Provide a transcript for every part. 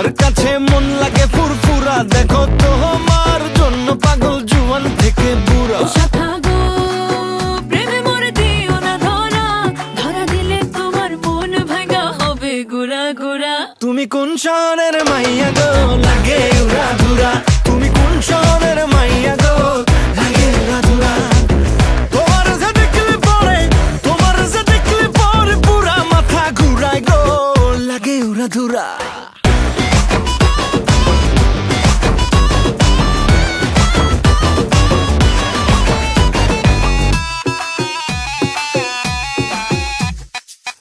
তোমার কাছে মন লাগে ফুরফুরা। দেখো তোমার জন্য পাগল জুয়ান থেকে বুড়া। তুমি কোন শহরের মাইয়া গো? লাগে উড়া ধুরা। তুমি কোন শহরের মাইয়া গো?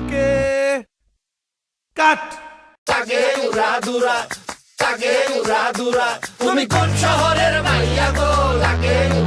ওকে। কাট। তাকে উড়া দুরা তাকে উড়া দুরা। তুমি কোন শহরের মাইয়া গো? লাগে